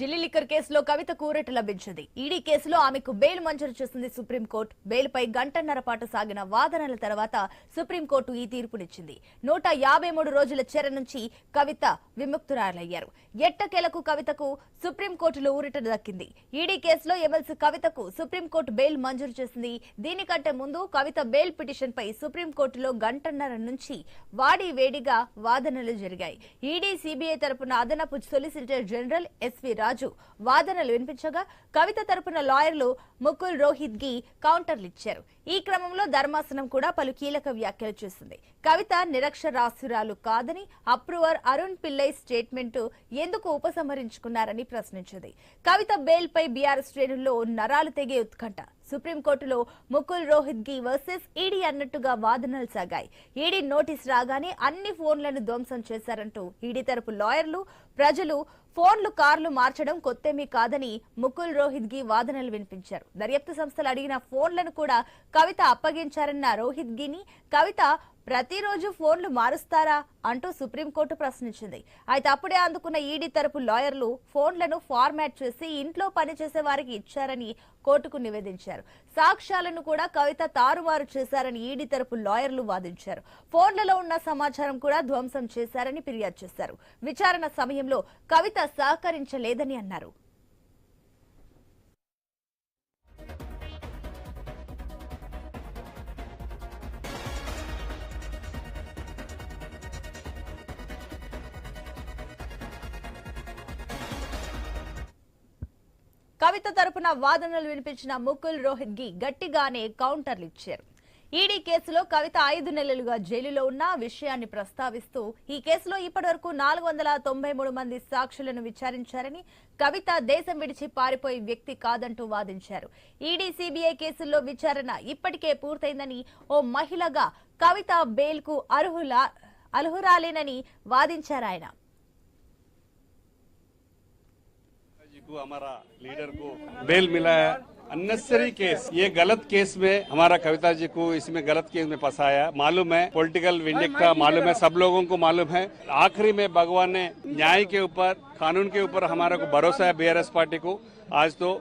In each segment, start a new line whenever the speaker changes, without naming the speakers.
Delhi liquor కేసులో కవితకు ఊరట లభించింది. ఈడీ కేసులో ఆమెకు బెయిల్ మంజూరు చేసింది సుప్రీంకోర్టు. బెయిల్పై గంటన్నర పాటు సాగిన వాదనల తర్వాత సుప్రీంకోర్టు ఈ తీర్పునిచ్చింది. నూట యాభై మూడు రోజుల చెర నుంచి కవిత విముక్తురాలయ్యారు. ఎట్టకేలకు కవితకు సుప్రీంకోర్టులో ఊరట దక్కింది. ఈడీ కేసులో ఎమ్మెల్సీ కవితకు సుప్రీంకోర్టు బెయిల్ మంజూరు చేసింది. దీనికంటే ముందు కవిత బెయిల్ పిటిషన్ పై సుప్రీంకోర్టులో గంటన్నర నుంచి వాడి వేడిగా వాదనలు జరిగాయి. ఈడీ సిబిఐ తరపున అదనపు సొలిసిటర్ జనరల్ ఎస్వి రాజు వాదనలు వినిపించగా కవిత తరపున లాయర్లు ముకుల్ రోహిత్ గి కౌంటర్లు ఇచ్చారు. ఈ క్రమంలో ధర్మాసనం కూడా పలు కీలక వ్యాఖ్యలు చేసింది. కవిత నిరక్షరాస్యురాలు కాదని అప్రూవర్ అరుణ్ పిల్లై స్టేట్మెంట్ ఎందుకు ఉపసంహరించుకున్నారని ప్రశ్నించింది. కవిత బెయిల్ పై బీఆర్ఎస్ శ్రేణుల్లో నరాలు తెగే ఉత్కంఠ. సుప్రీంకోర్టులో ముకుల్ రోహిత్గి వర్సెస్ ఈడీ అన్నట్టుగా వాదనలు సాగాయి. ఈడీ నోటీస్ రాగానే అన్ని ఫోన్లను ధ్వంసం చేశారంటూ ఈడీ తరపు లాయర్లు ప్రజలు ఫోన్లు కార్లు మార్చడం కొత్తేమీ కాదని ముకుల్ రోహిత్గి వాదనలు వినిపించారు. దర్యాప్తు సంస్థలు అడిగిన ఫోన్లను కూడా కవిత అప్పగించారన్న రోహిత్గిని కవిత ప్రతిరోజు ఫోన్లు మారుస్తారా అంటూ సుప్రీంకోర్టు ప్రశ్నించింది. అయితే అప్పుడే అందుకున్న ఈడీ తరపు లాయర్లు ఫోన్లను ఫార్మాట్ చేసి ఇంట్లో పనిచేసే వారికి ఇచ్చారని కోర్టుకు నివేదించారు. సాక్ష్యాలను కూడా కవిత తారుమారు చేశారని ఈడీ తరపు లాయర్లు వాదించారు. ఫోన్లలో ఉన్న సమాచారం కూడా ధ్వంసం చేశారని ఫిర్యాదు చేశారు. విచారణ సమయంలో కవిత సహకరించలేదని అన్నారు. కవిత తరపున వాదనలు వినిపించిన ముకుల్ రోహిత్ గి గట్టిగానే కౌంటర్లు ఇచ్చారు. ఈడీ కేసులో కవిత ఐదు నెలలుగా జైలులో ఉన్న విషయాన్ని ప్రస్తావిస్తూ ఈ కేసులో ఇప్పటివరకు నాలుగు వందల తొంభై మూడు మంది సాక్షులను విచారించారని కవిత దేశం విడిచి పారిపోయే వ్యక్తి కాదంటూ వాదించారు. ఈడీ సిబిఐ కేసుల్లో విచారణ ఇప్పటికే పూర్తయిందని ఓ మహిళగా కవిత బెయిల్కు అర్హుల అర్హురాలేనని వాదించారు ఆయన
को हमारा लीडर को बेल मिला है। अननेसरी केस ये गलत केस में हमारा कविता जी को इसमें गलत केस में फंसाया। मालूम है पॉलिटिकल विंडिक्टा मालूम है सब लोगों को मालूम है। आखिरी में भगवान ने न्याय के ऊपर कानून के ऊपर हमारा को भरोसा है बीआरएस पार्टी को। आज तो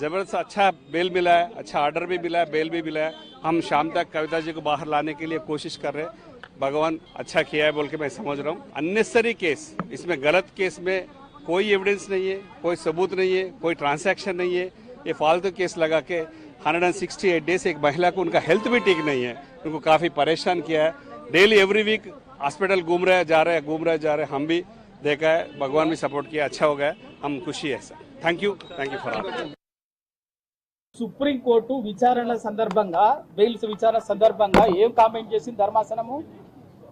ज़बरदस्त अच्छा बेल मिला है अच्छा ऑर्डर भी मिला है बेल भी मिला है। हम शाम तक कविता जी को बाहर लाने के लिए कोशिश कर रहे हैं। भगवान अच्छा किया है बोल के मैं समझ रहा हूँ। अननेसरी केस इसमें गलत केस में कोई एविडेंस नहीं है कोई सबूत नहीं है कोई ट्रांसैक्शन नहीं है ये फालतू केस लगा के 168 डेज एक महिला को उनका हेल्थ भी ठीक नहीं है उनको काफी परेशान किया है डेली एवरी वीक हॉस्पिटल घूम रहे जा रहे घूम रहे जा रहे हम भी देखा है भगवान भी सपोर्ट किया अच्छा हो गया हम खुशी है sir thank you thank you for all
supreme court విచారణ సందర్భంగా బెయిల్స్ విచారణ సందర్భంగా ఏం కామెంట్ చేసింది ధర్మాసనము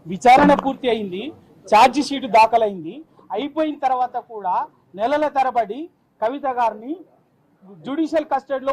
విచారణ పూర్తి అయింది ఛార్జీ షీట్ దాఖలైంది అయిపోయిన తర్వాత కూడా నెలల తరబడి కవిత గారిని జ్యుడిషియల్ కస్టడీలో